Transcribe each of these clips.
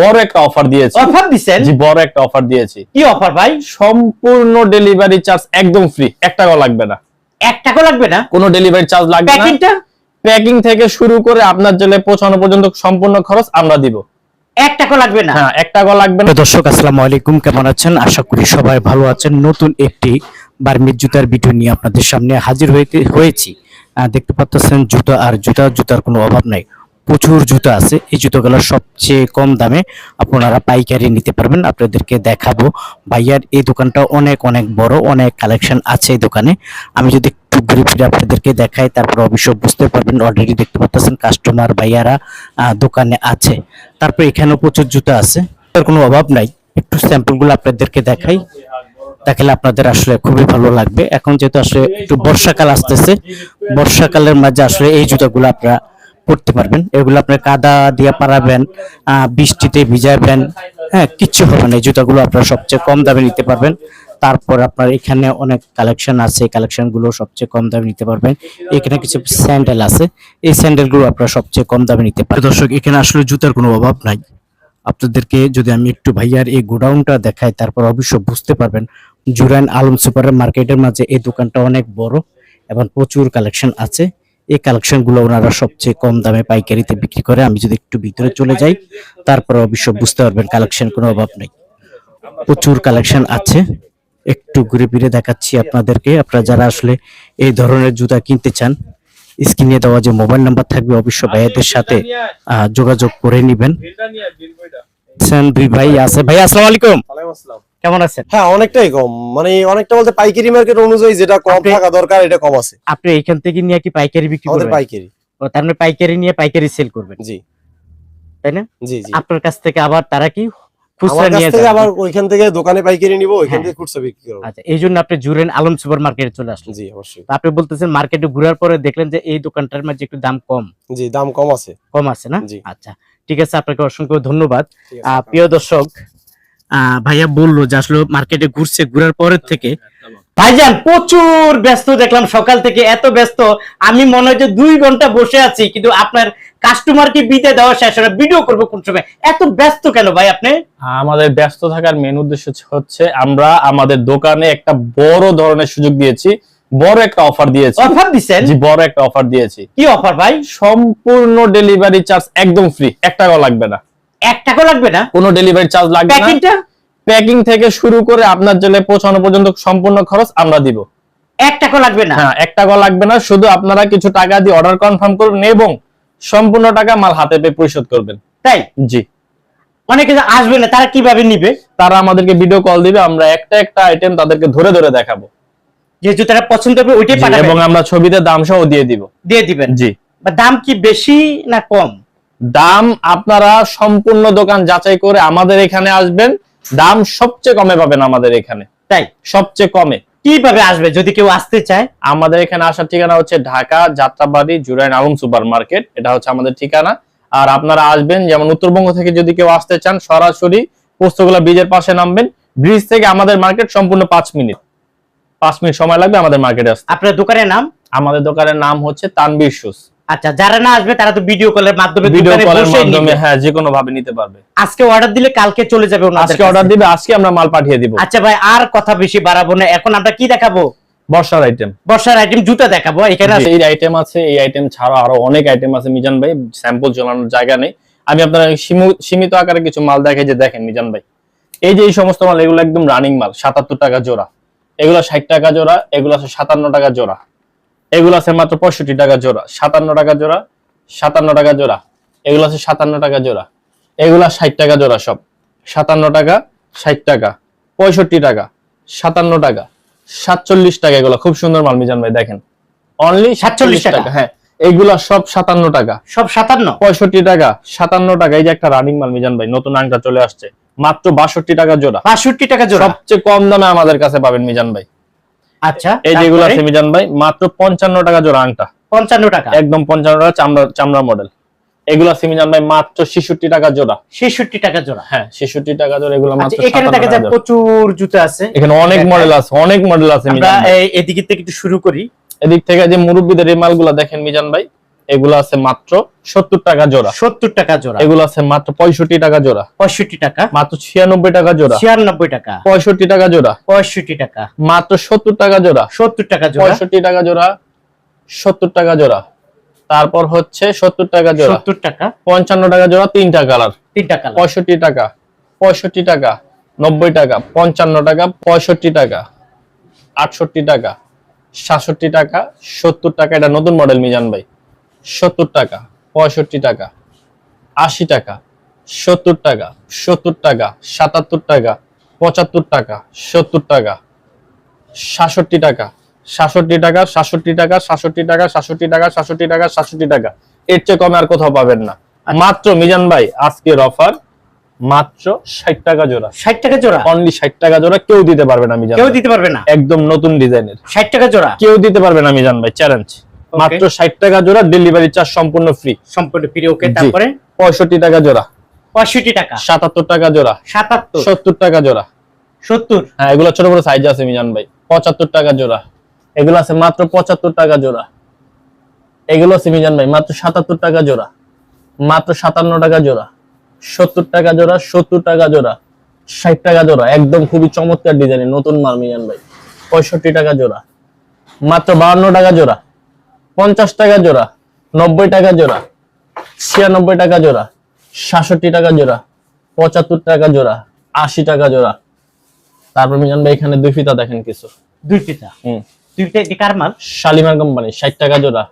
বড় একটা অফার দিয়েছি। অফার দিছেন? জি বড় একটা অফার দিয়েছি। কি অফার ভাই? সম্পূর্ণ ডেলিভারি চার্জ একদম ফ্রি এক টাকাও লাগবে না। এক টাকা লাগবে না? কোনো ডেলিভারি চার্জ লাগবে না। প্যাকিংটা প্যাকিং থেকে শুরু করে আপনার জেলে পৌঁছানো পর্যন্ত সম্পূর্ণ খরচ আমরা দিব। এক টাকা লাগবে না? হ্যাঁ এক টাকাও লাগবে না। প্রিয় দর্শক আসসালামু আলাইকুম। কেমন আছেন? আশা করি সবাই ভালো আছেন। নতুন একটি বার্মিজ জুতার ভিডিও নিয়ে আপনাদের সামনে হাজির হইতে হয়েছি। দেখতে পাচ্ছেন জুতা আর জুতা জুতার কোনো অভাব নাই। প্রচুর জুতো আছে। এই জুতোগুলো সবচেয়ে কম দামে আপনারা পাইকারি নিতে পারবেন। আপনাদেরকে দেখাবো। ভাইয়ার এই দোকানটা অনেক অনেক বড়, অনেক কালেকশন আছে এই দোকানে। আমি যদি একটু ঘুরে ফিরে আপনাদেরকে দেখাই, তারপর অবশ্য বুঝতে পারবেন। অলরেডি দেখতে পাচ্ছেন কাস্টমার ভাইয়ারা দোকানে আছে। তারপর এখানেও প্রচুর জুতো আছে। তার কোনো অভাব নাই। একটু স্যাম্পলগুলো আপনাদেরকে দেখাই। দেখালে আপনাদের আসলে খুবই ভালো লাগবে। এখন যেহেতু আসলে একটু বর্ষাকাল আসতেছে, বর্ষাকালের মাঝে আসলে এই জুতাগুলো আপনারা পড়তে পারবেন। এগুলো আপনার কাদা দিয়ে পারাবেন বৃষ্টিতে ভিজাবেন হ্যাঁ কিচ্ছু হবে না। এই জুতাগুলো আপনারা সবচেয়ে কম দামে নিতে পারবেন। তারপর আপনার এখানে অনেক কালেকশন আছে কালেকশনগুলো সবচেয়ে কম দামে নিতে পারবেন। এখানে কিছু স্যান্ডেল আছে, এই স্যান্ডেলগুলো আপনারা সবচেয়ে কম দামে নিতে পারবেন। দর্শক, এখানে আসলে জুতার কোনো অভাব নাই। আপনাদেরকে যদি আমি একটু ভাইয়ার এই গোডাউনটা দেখাই, তারপর অবশ্য বুঝতে পারবেন, জুরাইন আলম সুপার মার্কেটের মাঝে এই দোকানটা অনেক বড় এবং প্রচুর কালেকশন আছে। এই কালেকশনগুলো ওনারা সবচেয়ে কম দামে পাইকারিতে বিক্রি করে। আমি যদি একটু ভিতরে চলে যাই তারপর অবশ্য বুঝতে পারবেন কালেকশন কোনো অভাব নেই। প্রচুর কালেকশন আছে। একটু ঘুরে ফিরে দেখাচ্ছি আপনাদেরকে। আপনারা যারা আসলে এই ধরনের জুতা কিনতে চান স্ক্রিনে দেওয়া যে মোবাইল নাম্বার থাকবে অবশ্য ভাইয়াদের সাথে যোগাযোগ করে নিবেন। দুই ভাই আছে। ভাই আসসালামু আলাইকুম। কেমন আছেন? হ্যাঁ অনেকটাই কম। মানে অনেকটা বলতে পাইকারি মার্কেট অনুযায়ী যেটা কম থাকা দরকার এটা কম আছে। আপনি এখান থেকে নিয়ে কি পাইকারি বিক্রি করবেন? পাইকারি। ও, তার মানে পাইকারি নিয়ে পাইকারি সেল করবেন। জি। তাই না? জি জি। আপনার কাছ থেকে আবার তারা কি খুচরা নিয়ে যাবে? আবার ওইখান থেকে দোকানে পাইকারি নিব ওইখান হ্যাঁ। থেকে খুচরা বিক্রি করব। আচ্ছা এই জন্য আপনি জুরেন আলম সুপার মার্কেটে চলে আসলেন। জি অবশ্যই। আপনি বলতেছেন মার্কেটে ঘোরার পরে দেখলেন যে এই দোকানটার মাঝে একটু দাম কম। জি দাম কম আছে। কম আছে না? আচ্ছা ঠিক আছে আপনাকে অসংখ্য ধন্যবাদ। প্রিয় দর্শক ভাইয়া বলল যে আসলে মার্কেটে ঘুরছে ঘুরার পরের থেকে। ভাইজান প্রচুর ব্যস্ত দেখলাম সকাল থেকে এত ব্যস্ত। আমি মনে হয় যে দুই ঘণ্টা বসে আছি কিন্তু আপনার কাস্টমারকে বিদায় দেওয়া শেষ হলো ভিডিও করব কোন সময়। এত ব্যস্ত কেন ভাই আপনি? আমাদের ব্যস্ত থাকার মেন উদ্দেশ্য হচ্ছে আমরা আমাদের দোকানে একটা বড় ধরনের সুযোগ দিয়েছি। বড় একটা অফার দিয়েছি। অফার দিছেন? জি বড় একটা অফার দিয়েছি। কি অফার ভাই? সম্পূর্ণ ডেলিভারি চার্জ একদম ফ্রি এক টাকাও লাগবে না। এক টাকা লাগবে না? কোনো ডেলিভারি চার্জ লাগবে না। প্যাকিংটা প্যাকিং থেকে শুরু করে আপনার জেলে পৌঁছানো পর্যন্ত সম্পূর্ণ খরচ আমরা দিব। এক টাকা লাগবে না? হ্যাঁ এক টাকাও লাগবে না। শুধু আপনারা কিছু টাকা দিয়ে অর্ডার কনফার্ম করবেন এবং সম্পূর্ণ টাকা মাল হাতে পেয়ে পরিশোধ করবেন। তাই? জি। অনেকে আসবে না তারা কীভাবে নিবে? তারা আমাদেরকে ভিডিও কল দিবে আমরা একটা একটা আইটেম তাদেরকে ধরে ধরে দেখাবো। যেহেতু তারা পছন্দ করবে ওইটাই জি, পাঠাবেন। এবং আমরা ছবিতে দাম সহ দিয়ে দিব। দিয়ে দিবেন। জি। বা দাম কি বেশি না কম? দাম আপনারা সম্পূর্ণ দোকান যাচাই করে আমাদের এখানে আসবেন। দাম সবচেয়ে কমে পাবেন আমাদের এখানে। তাই? সবচেয়ে কমে। কীভাবে আসবে যদি কেউ আসতে চায়? আমাদের এখানে আসার ঠিকানা হচ্ছে ঢাকা যাত্রাবাড়ি জুরাইন আলম সুপার মার্কেট এটা হচ্ছে আমাদের ঠিকানা। আর আপনারা আসবেন যেমন উত্তরবঙ্গ থেকে যদি কেউ আসতে চান সরাসরি পোস্তগোলা ব্রিজের পাশে নামবেন। ব্রিজ থেকে আমাদের মার্কেট সম্পূর্ণ পাঁচ মিনিট। পাঁচ মিনিট সময় লাগবে আমাদের মার্কেটে আসতে। আপনার দোকানের নাম? আমাদের দোকানের নাম হচ্ছে তানবীর শুস। আচ্ছা যারা না আসবে তারা তো ভিডিও কলের মাধ্যমে ভিডিও কলের মাধ্যমে হ্যাঁ যে কোনো ভাবে নিতে পারবে। আজকে অর্ডার দিলে কালকে চলে যাবে ওনাদের আজকে অর্ডার দিবে আজকে আমরা মাল পাঠিয়ে দিব। আচ্ছা ভাই আর কথা বেশি বাড়াবো না। এখন আমরা কি দেখাবো? বর্ষার আইটেম বর্ষার আইটেম জুতা দেখাবো। এখানে আছে- এই আইটেম আছে এই আইটেম ছাড়া আরও অনেক আইটেম আছে মিজান ভাই। স্যাম্পল ঝোলানোর জায়গা নেই। আমি আপনার সীমিত আকারে কিছু মাল দেখে যে দেখেন মিজান ভাই। এই যে এই সমস্ত মাল এগুলো একদম রানিং মাল সাতাত্তর টাকা জোড়া। এগুলো ষাট টাকা জোড়া এগুলো আছে সাতান্ন টাকা জোড়া। এগুলো আছে মাত্র পঁয়ষট্টি টাকা জোড়া সাতান্ন টাকা জোড়া সাতান্ন টাকা জোড়া এগুলো আছে সাতান্ন টাকা জোড়া এগুলা ষাট টাকা জোড়া সব সাতান্ন টাকা ষাট টাকা পঁয়ষট্টি টাকা সাতান্ন টাকা সাতচল্লিশ টাকা এগুলো খুব সুন্দর মাল মিজান ভাই দেখেন। অনলি 47 টাকা। হ্যাঁ এইগুলা সব সাতান্ন টাকা। সব সাতান্ন? পঁয়ষট্টি টাকা সাতান্ন টাকা এই যে একটা রানিং মাল মিজান ভাই নতুন আংটা চলে আসছে মাত্র বাষট্টি টাকা জোড়া। বাষট্টি টাকা জোড়া। সবচেয়ে কম দামে আমাদের কাছে পাবেন মিজান ভাই। আচ্ছা এই যেগুলো আছে মিজান ভাই মাত্র পঞ্চান্ন টাকা জোড়া আংটা। পঞ্চান্ন টাকা। একদম পঞ্চান্ন টাকা চামড়া চামড়া মডেল এগুলো আছে মিজান ভাই মাত্র ছেষট্টি টাকা জোড়া। ছেষট্টি টাকা জোড়া। হ্যাঁ ছেষট্টি টাকা জোড়া এগুলো আচ্ছা মাত্র এখানে 57 দেখা যায় প্রচুর জুতো আছে। এখানে অনেক মডেল আছে অনেক মডেল আছে আমরা মিজান। এই- এদিক থেকে একটু শুরু করি। এদিক থেকে যে মুরব্বীদের এই মালগুলো দেখেন মিজান ভাই। এগুলো আছে মাত্র সত্তর টাকা জোড়া সত্তর টাকা জোড়া এগুলো আছে মাত্র পঁয়ষট্টি টাকা জোড়া পঁয়ষট্টি টাকা মাত্র ছিয়ানব্বই টাকা জোড়া ছিয়ানব্বই টাকা পঁয়ষট্টি টাকা জোড়া পঁয়ষট্টি টাকা মাত্র সত্তর টাকা জোড়া সত্তর টাকা জোড়া পঁয়ষট্টি টাকা জোড়া সত্তর টাকা জোড়া তারপর হচ্ছে সত্তর টাকা জোড়া সত্তর টাকা পঞ্চান্ন টাকা জোড়া তিনটা কালার তিনটা কালার পঁয়ষট্টি টাকা পঁয়ষট্টি টাকা নব্বই টাকা পঞ্চান্ন টাকা পঁয়ষট্টি টাকা আটষট্টি টাকা সাতষট্টি টাকা সত্তর টাকা এটা নতুন মডেল মিজান ভাই সত্তর টাকা পঁয়ষট্টি টাকা আশি টাকা সত্তর টাকা সত্তর টাকা সাতাত্তর টাকা পঁচাত্তর টাকা সত্তর টাকা সাতষট্টি টাকা সাতষট্টি টাকা সাতষট্টি টাকা সাতষট্টি টাকা সাতষট্টি টাকা সাতষট্টি টাকা সাতষট্টি টাকা। এর চেয়ে কমে আর কোথাও পাবেন না। মাত্র মিজান ভাই আজকের অফার মাত্র ষাট টাকা জোড়া। ষাট টাকা জোড়া? অনলি ষাট টাকা জোড়া কেউ দিতে পারবে না মিজান কেউ দিতে পারবে না? একদম নতুন ডিজাইনের ষাট টাকা জোড়া? কেউ দিতে পারবে না মিজান ভাই চ্যালেঞ্জ মাত্র ষাট টাকা জোড়া ডেলিভারি চার্জ সম্পূর্ণ ফ্রি সম্পূর্ণ ফ্রি ওকে তারপরে পঁয়ষট্টি টাকা জোড়া পঁয়ষট্টি টাকা সাতাত্তর টাকা জোড়া সাতাত্তর সত্তর টাকা জোড়া সত্তর হ্যাঁ এগুলো ছোট বড় সাইজ আছে মিজান ভাই পঁচাত্তর টাকা জোড়া এগুলো আছে মাত্র পঁচাত্তর টাকা জোড়া এগুলো আছে মিজান ভাই মাত্র সাতাত্তর টাকা জোড়া মাত্র সাতান্ন টাকা জোড়া সত্তর টাকা জোড়া সত্তর টাকা জোড়া ষাট টাকা জোড়া একদম খুবই চমৎকার ডিজাইনের নতুন মাল মিজান ভাই পঁয়ষট্টি টাকা জোড়া মাত্র বাহান্ন টাকা জোড়া পঞ্চাশ টাকা জোড়া নব্বই টাকা জোড়া ছিয়ানব্বই টাকা জোড়া সাতষট্টি টাকা জোড়া পঁচাত্তর টাকা জোড়া আশি টাকা জোড়া। তারপর মিজান ভাই এখানে দুই ফিতা দেখেন কিছু। দুই ফিতা? হুম। দুই পিতা কার মাল? শালিমার কোম্পানি ষাট টাকা জোড়া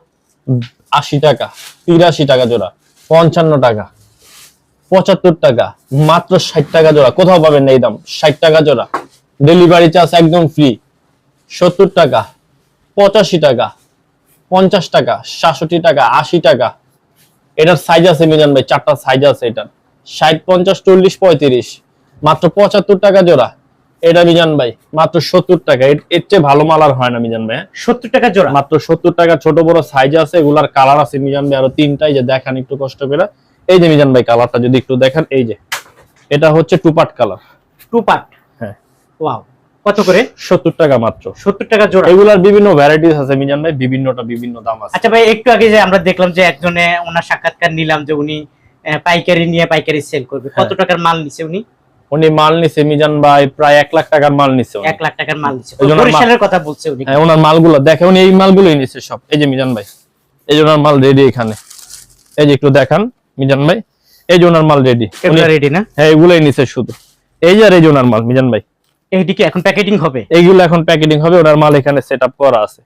আশি টাকা তিরাশি টাকা জোড়া পঞ্চান্ন টাকা পঁচাত্তর টাকা মাত্র ষাট টাকা জোড়া। কোথাও পাবেন না এই দাম ষাট টাকা জোড়া। ডেলিভারি চার্জ একদম ফ্রি সত্তর টাকা পঁচাশি টাকা পঞ্চাশ টাকা সাতষট্টি টাকা আশি টাকা। এটার সাইজ আছে মিজান ভাই চারটা সাইজ আছে এটার। ষাট পঞ্চাশ চল্লিশ পঁয়ত্রিশ। মাত্র পঁচাত্তর টাকা জোড়া। এটা মিজান ভাই মাত্র সত্তর টাকা। এর চেয়ে ভালো মাল আর হয় না মিজান ভাই হ্যাঁ? সত্তর টাকা জোড়া? মাত্র সত্তর টাকা ছোট বড় সাইজ আছে এগুলার কালার আছে মিজান ভাই আরও তিনটাই যে দেখান একটু কষ্ট করে। এই যে মিজান ভাই কালারটা যদি একটু দেখেন এই যে। এটা হচ্ছে two part colour two part হ্যাঁ। ওয়াও কত করে? সত্তর টাকা মাত্র। সত্তর টাকা জোড়া। এগুলার বিভিন্ন ভ্যারাইটিস আছে মিজান ভাই বিভিন্নটা বিভিন্ন দাম আছে। আচ্ছা ভাই একটু আগে যে আমরা দেখলাম যে একজনে ওনার সাক্ষাৎকার নিলাম যে উনি পাইকারি নিয়ে পাইকারি সেল করবে। কত হ্যাঁ। টাকার মাল নিছে উনি? উনি মাল নিছে মিজান ভাই প্রায় এক লাখ টাকার মাল নিছে। এক লাখ টাকার মাল নিছে। বরিশালের কথা বলছে উনি। হ্যাঁ ওনার মালগুলো দেখে উনি এই মালগুলোই নিছে সব। এই যে মিজান ভাই এই যে ওনার মাল রেডি এখানে। এই যে একটু দেখান মিজান ভাই এই যে ওনার মাল রেডি রেডি না? হ্যাঁ এগুলোই নিছে শুধু। এই যে আর এই যে ওনার মাল মিজান ভাই। এইদিকে এখন প্যাকেটিং হবে? এইগুলো এখন প্যাকেটিং হবে ওনার মাল এখানে সেট করা আছে।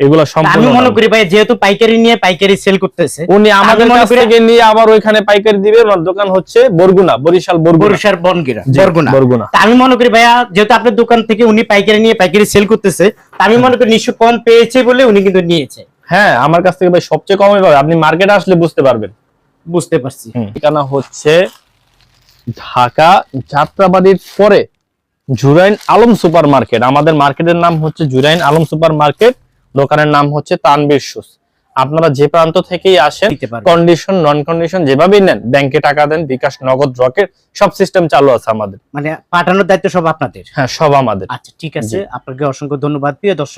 এগুলো সম্পূর্ণ আমি মনে করি ভাই যেহেতু পাইকারি নিয়ে পাইকারি সেল করতেছে উনি আমাদের আমি মনে কাছ করি- থেকে নিয়ে আবার ওইখানে পাইকারি দিবে ওনার দোকান হচ্ছে বরগুনা বরিশাল বরগুনা। বরিশাল বনগিরা বরগুনা। বরগুনা। আমি মনে করি ভাইয়া যেহেতু আপনার দোকান থেকে উনি পাইকারি নিয়ে পাইকারি সেল করতেছে আমি মনে করি নিশ্চয় কম পেয়েছে বলে উনি কিন্তু নিয়েছে। হ্যাঁ আমার কাছ থেকে ভাই সবচেয়ে কমই পাবে। আপনি মার্কেটে আসলে বুঝতে পারবেন। বুঝতে পারছি। ঠিকানা হচ্ছে ঢাকা যাত্রাবাড়ির পরে জুরাইন আলম সুপার মার্কেট আমাদের মার্কেটের নাম হচ্ছে জুরাইন আলম সুপার মার্কেট দোকানের নাম হচ্ছে তানবীর শুস। আপনারা যে প্রান্ত থেকেই আসেন কন্ডিশন নন কন্ডিশন যেভাবেই নেন ব্যাংকে টাকা দেন বিকাশ নগদ রকেট সব সিস্টেম চালু আছে আমাদের। মানে পাঠানোর দায়িত্ব সব আপনাদের? হ্যাঁ সব আমাদের। আচ্ছা ঠিক আছে। আপনাকে অসংখ্য ধন্যবাদ। প্রিয় দর্শক